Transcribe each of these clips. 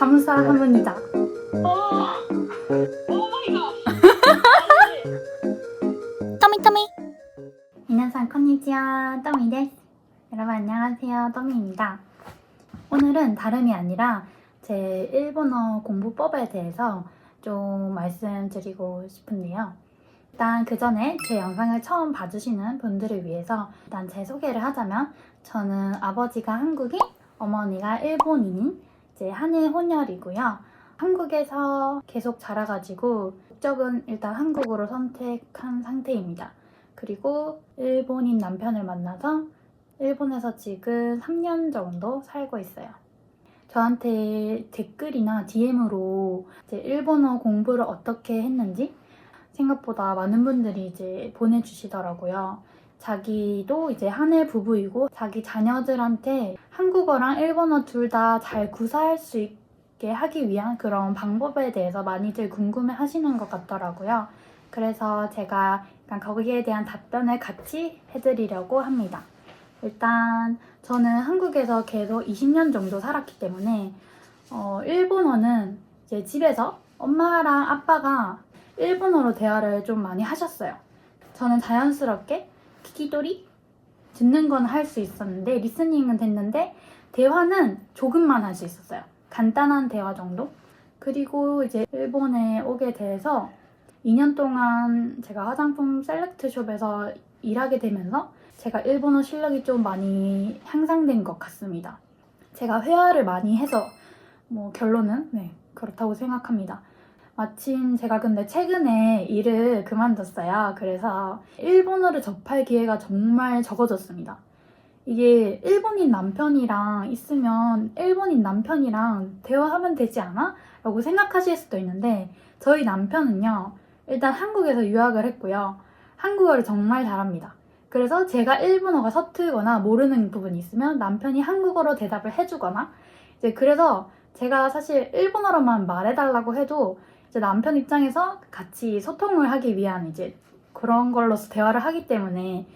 감사합니다. 미나상 컨니치와 떠미 데스. 여러분 안녕하세요. 떠미입니다. 오늘은 다름이 아니라 제 일본어 공부법에 대해서 좀 말씀드리고 싶은데요. 일단 그 전에 제 영상을 처음 봐주시는 분들을 위해서 일단 제 소개를 하자면 저는 아버지가 한국인, 어머니가 일본인인 이 제 한일 혼혈이고요. 한국에서 계속 자라가지고 국적은 일단 한국으로 선택한 상태입니다. 그리고 일본인 남편을 만나서 일본에서 지금 3년 정도 살고 있어요. 저한테 댓글이나 DM으로 이제 일본어 공부를 어떻게 했는지 생각보다 많은 분들이 이제 보내주시더라고요. 자기도 이제 한일 부부이고 자기 자녀들한테 한국어랑 일본어 둘 다 잘 구사할 수 있게 하기 위한 그런 방법에 대해서 많이들 궁금해 하시는 것 같더라고요. 그래서 제가 약간 거기에 대한 답변을 같이 해드리려고 합니다. 일단 저는 한국에서 계속 20년 정도 살았기 때문에 어, 일본어는 이제 집에서 엄마랑 아빠가 일본어로 대화를 좀 많이 하셨어요. 저는 자연스럽게 키키토리 듣는 건 할 수 있었는데 리스닝은 됐는데 대화는 조금만 할 수 있었어요. 간단한 대화 정도. 그리고 이제 일본에 오게 돼서 2년 동안 제가 화장품 셀렉트숍에서 일하게 되면서 제가 일본어 실력이 좀 많이 향상된 것 같습니다. 제가 회화를 많이 해서 뭐 결론은 네, 그렇다고 생각합니다. 마침 제가 근데 최근에 일을 그만뒀어요. 그래서 일본어를 접할 기회가 정말 적어졌습니다. 이게 일본인 남편이랑 있으면 일본인 남편이랑 대화하면 되지 않아? 라고 생각하실 수도 있는데 저희 남편은요. 일단 한국에서 유학을 했고요. 한국어를 정말 잘합니다. 그래서 제가 일본어가 서툴거나 모르는 부분이 있으면 남편이 한국어로 대답을 해주거나 이제 그래서 제가 사실 일본어로만 말해달라고 해도 이제 남편 입장에서 같이 소통을 하기 위한 이제 그런 걸로서 대화를 하기 때문에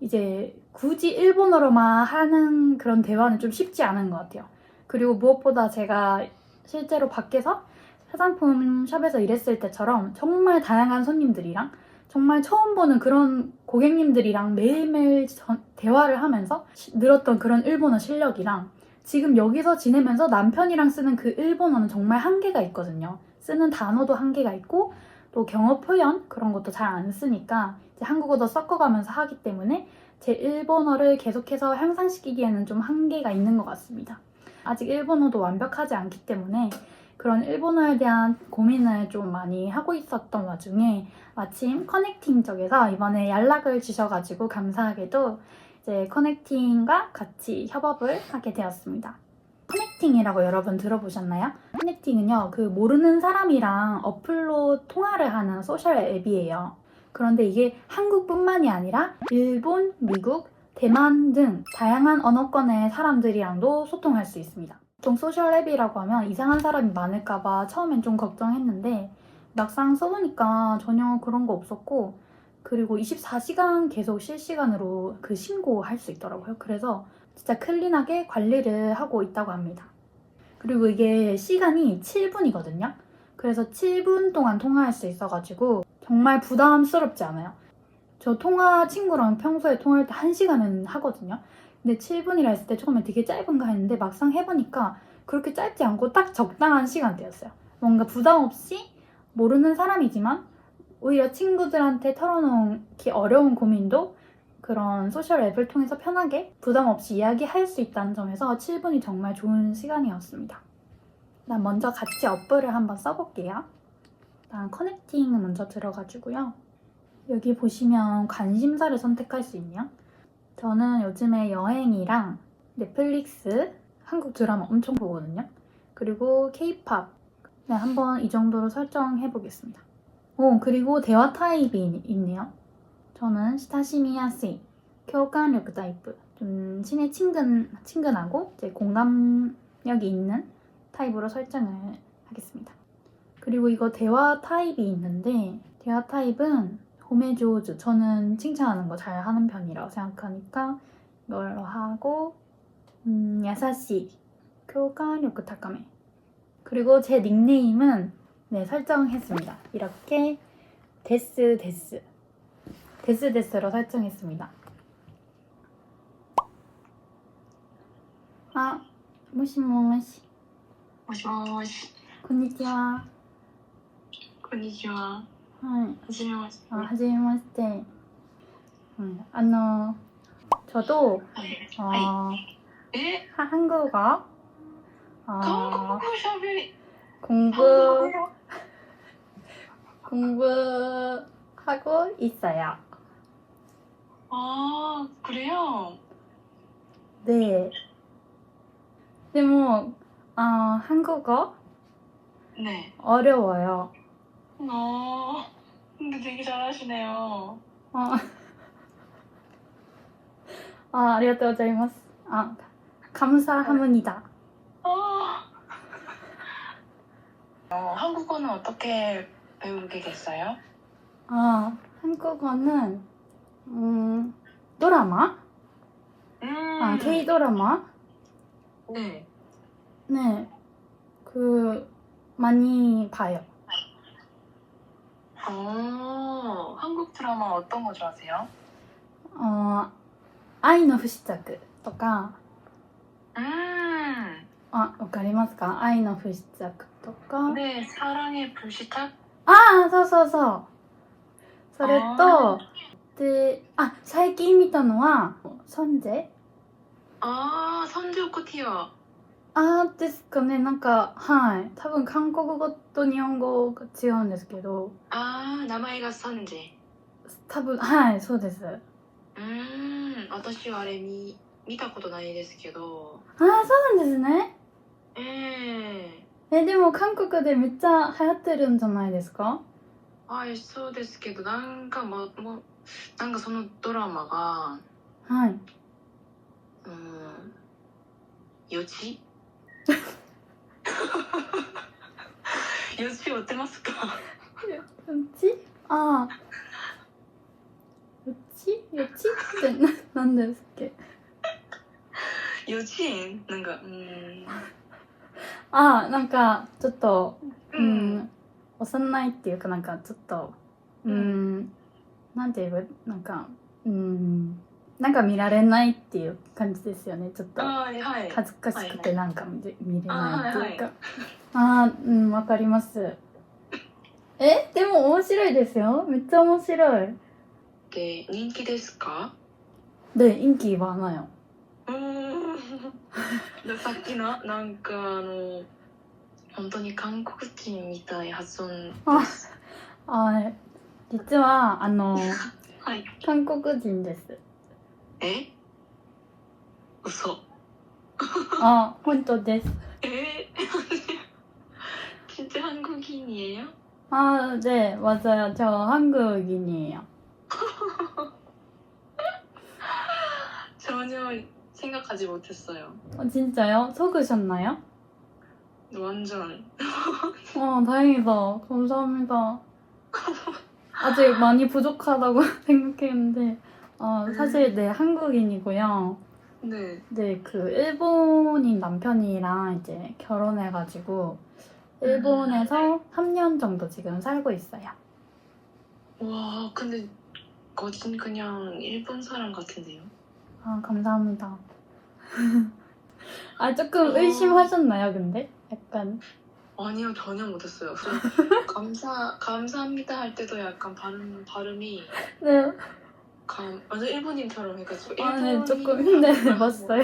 이제 굳이 일본어로만 하는 그런 대화는 좀 쉽지 않은 것 같아요. 그리고 무엇보다 제가 실제로 밖에서 화장품 샵에서 일했을 때처럼 정말 다양한 손님들이랑 정말 처음 보는 그런 고객님들이랑 매일매일 전- 대화를 하면서 시- 늘었던 그런 일본어 실력이랑 지금 여기서 지내면서 남편이랑 쓰는 그 일본어는 정말 한계가 있거든요. 쓰는 단어도 한계가 있고 또 경어 표현 그런 것도 잘 안 쓰니까 이제 한국어도 섞어가면서 하기 때문에 제 일본어를 계속해서 향상시키기에는 좀 한계가 있는 것 같습니다. 아직 일본어도 완벽하지 않기 때문에 그런 일본어에 대한 고민을 좀 많이 하고 있었던 와중에 마침 커넥팅 쪽에서 이번에 연락을 주셔가지고 감사하게도 이제 커넥팅과 같이 협업을 하게 되었습니다. 커넥팅이라고 여러분 들어보셨나요? 커넥팅은요, 그 모르는 사람이랑 어플로 통화를 하는 소셜 앱이에요. 그런데 이게 한국뿐만이 아니라 일본, 미국, 대만 등 다양한 언어권의 사람들이랑도 소통할 수 있습니다. 보통 소셜 앱이라고 하면 이상한 사람이 많을까봐 처음엔 좀 걱정했는데 막상 써보니까 전혀 그런 거 없었고 그리고 24시간 계속 실시간으로 그 신고할 수 있더라고요. 그래서 진짜 클린하게 관리를 하고 있다고 합니다. 그리고 이게 시간이 7분이거든요. 그래서 7분 동안 통화할 수 있어가지고 정말 부담스럽지 않아요. 저 통화 친구랑 평소에 통화할 때 1시간은 하거든요. 근데 7분이라 했을 때 처음에 되게 짧은가 했는데 막상 해보니까 그렇게 짧지 않고 딱 적당한 시간대였어요. 뭔가 부담 없이 모르는 사람이지만 오히려 친구들한테 털어놓기 어려운 고민도 그런 소셜 앱을 통해서 편하게 부담 없이 이야기할 수 있다는 점에서 7분이 정말 좋은 시간이었습니다. 난 먼저 같이 어플을 한번 써볼게요. 일단 커넥팅 먼저 들어가지고요. 여기 보시면 관심사를 선택할 수 있네요. 저는 요즘에 여행이랑 넷플릭스, 한국 드라마 엄청 보거든요. 그리고 케이팝 네, 한번 이 정도로 설정해 보겠습니다. 오, 그리고 대화 타입이 있네요. 저는 시타시미 야스이, 교관력 타입. 좀 친해 친근, 친근하고 이제 공감력이 있는 타입으로 설정을 하겠습니다. 그리고 이거 대화 타입이 있는데 대화 타입은 호메조즈 저는 칭찬하는 거 잘 하는 편이라고 생각하니까 이걸로 하고 음, 야사시 교관력 타카메 그리고 제 닉네임은 네, 설정했습니다. 이렇게 데스 데스 데스 데스로 설정했습니다. 아, 모시모시. もしもーし。 konnichiwa. こんにちは。 네. はじめまして。 아, 하지마스테. 음, 안녕. 저도 はい。 어, はえ 하- 한국어 韓 어, 国語しゃべり。 공부 韓国語 공부하고 있어요. あー、クレヨン。 네. でも 어, 한국어 네. 어려워요. 어. 근데 되게 잘하시네요. 어. 아, ありがとうございます. 아, 감사합니다. 아. 어, 한국어는 어떻게 배우게 됐어요? 아, 한국어는 음, 드라마? 음. 아, K 드라마? 네. 네. 그 많이 봐요. 어, 한국 드라마 어떤 거 좋아하세요? 어, 愛の不時着とか、 음. あ、わかりますか愛の不時着とか。 네, 사랑의 불시착? ああ、そうそうそう。それと、 で、あ、最近見たのは、サンジェああ、サンジョコティア。あーですかね、なんか、はい。多分韓国語と日本語が違うんですけど。ああ、名前がサンジェ。多分、はい、そうです。うん、私はあれ見、見たことないですけど。ああ、そうなんですね。ええー、え、でも韓国でめっちゃ流行ってるんじゃないですか？はい、そうですけど、なんかも、も、なんかそのドラマが、はい。うん、4時 ?4 時追ってますか？うちああ。うちうちってな、なんですっけ ?4 時なんか、うん。ああ、なんか、ちょっと、ううん。ん、幼いっていうかなんかちょっと、うん、なんていうばなんかうんなんか見られないっていう感じですよねちょっと。恥ずかしくてなんか見れないというか。ああうんわかります。えでも面白いですよ。めっちゃ面白い。で人気ですか？で人気はなようん。さっきのなんかあの本当に韓国人みたい発音ああ実は、あの、はい韓国人です。え嘘あ、本当です。 에? 진짜 한국인이에요? 아, 네, 맞아요. 저 한국인이에요. 전혀 생각하지 못했어요. 어, 진짜요? 속으셨나요? 완전 어, 다행이다. 감사합니다. 아직 많이 부족하다고 생각했는데, 어, 사실 네, 한국인이고요. 네. 네, 그 일본인 남편이랑 이제 결혼해가지고 일본에서 3년 정도 지금 살고 있어요. 와 근데 거진 그냥 일본 사람 같은데요? 아, 감사합니다. 아, 조금 의심하셨나요, 근데? 약간. 아니요 전혀 못했어요. 저 감사 감사합니다 할 때도 약간 발음 발음이 네. 감 완전 일본인처럼 해가지고 아, 네, 일본인 조금, 네, 맞아요.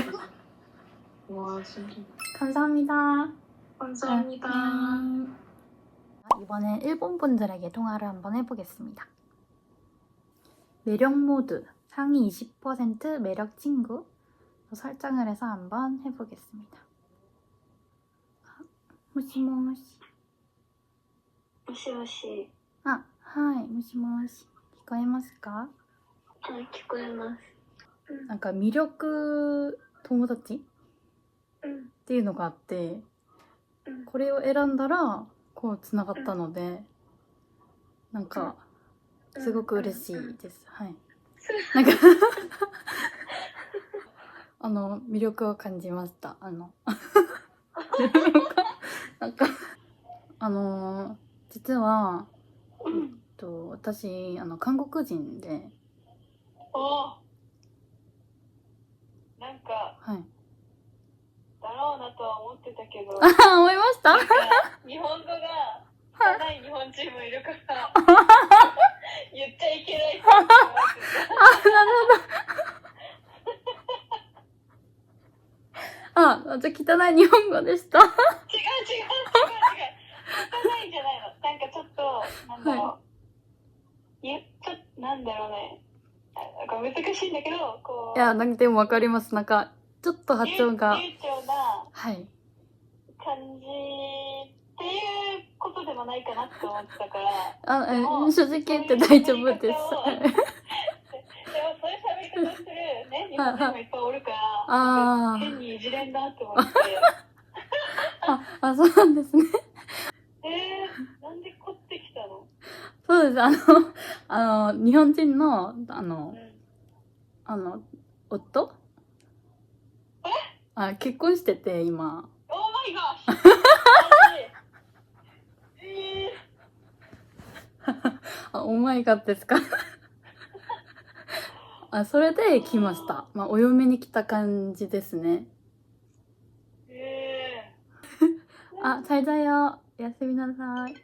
와 진짜 감사합니다. 감사합니다. 음. 이번엔 일본 분들에게 통화를 한번 해보겠습니다. 매력 모드 상위 20% 매력 친구 설정을 해서 한번 해보겠습니다. 아, 모시모시 もしもし。あ、はい、もしもし。聞こえますか？はい、聞こえます。なんか魅力友達、うん、っていうのがあって、うん、これを選んだらこう繋がったので、なんかすごく嬉しいです。はい。なんかあの魅力を感じました。あの なんかあのー実はうん。と私あの韓国人で。おなんか、はい。だろうなとは思ってたけど、あ思いました？なんか日本語が汚い。日本人もいるから、言っちゃいけないって思ってあじゃあ汚い日本語でしたた。違う違う違う違う。汚いんじゃないの。なんかちょっと、なんだろう。言っちゃ、なんだろうね。あなんか難しいんだけど、こう、いやなんかでもわかります。なんかちょっと発音が。流流暢なはい。感じっていうことでもないかなって思ってたから、あえも正直言って大丈夫です。でもそういう喋り方するね、日本人もいっぱいおるから、変にいじれんなって思って、ああそうなんですねえー、なんでこってきたのそうです、あの、あの、日本人の、あの、あの、夫？あ、結婚してて、今。オーマイガーえー、あ、オーマイガーですか？あ、それで来ました。まあ、お嫁に来た感じですね。えー、あ、最だよ。おやすみなさい。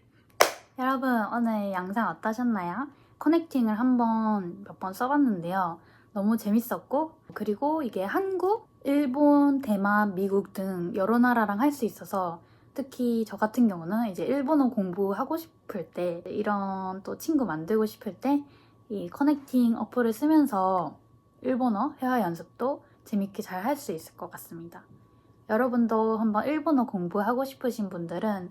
여러분, 오늘 영상 어떠셨나요? 커넥팅을 한번 몇 번 써봤는데요. 너무 재밌었고, 그리고 이게 한국, 일본, 대만, 미국 등 여러 나라랑 할 수 있어서 특히 저 같은 경우는 이제 일본어 공부하고 싶을 때, 이런 또 친구 만들고 싶을 때, 이 커넥팅 어플을 쓰면서 일본어 회화 연습도 재밌게 잘 할 수 있을 것 같습니다. 여러분도 한번 일본어 공부하고 싶으신 분들은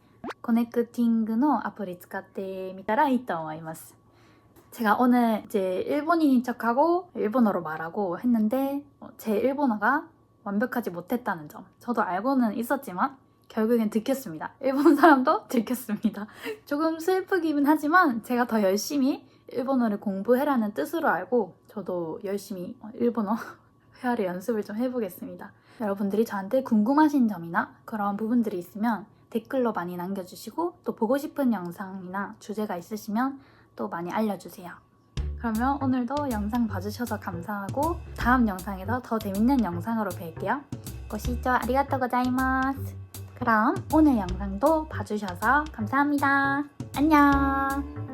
コネクティングのアプリ使ってみたらいいと思います 제가 오늘 이제 일본인인 척하고 일본어로 말하고 했는데 어, 제 일본어가 완벽하지 못했다는 점 저도 알고는 있었지만 결국엔 들켰습니다 일본 사람도 들켰습니다 조금 슬프기는 하지만 제가 더 열심히 일본어를 공부해라는 뜻으로 알고 저도 열심히 일본어 회화를 연습을 좀 해보겠습니다 여러분들이 저한테 궁금하신 점이나 그런 부분들이 있으면 댓글로 많이 남겨주시고 또 보고 싶은 영상이나 주제가 있으시면 또 많이 알려주세요. 그러면 오늘도 영상 봐주셔서 감사하고 다음 영상에서 더 재밌는 영상으로 뵐게요. 고시죠 아리가또 고자이마스. 그럼 오늘 영상도 봐주셔서 감사합니다. 안녕.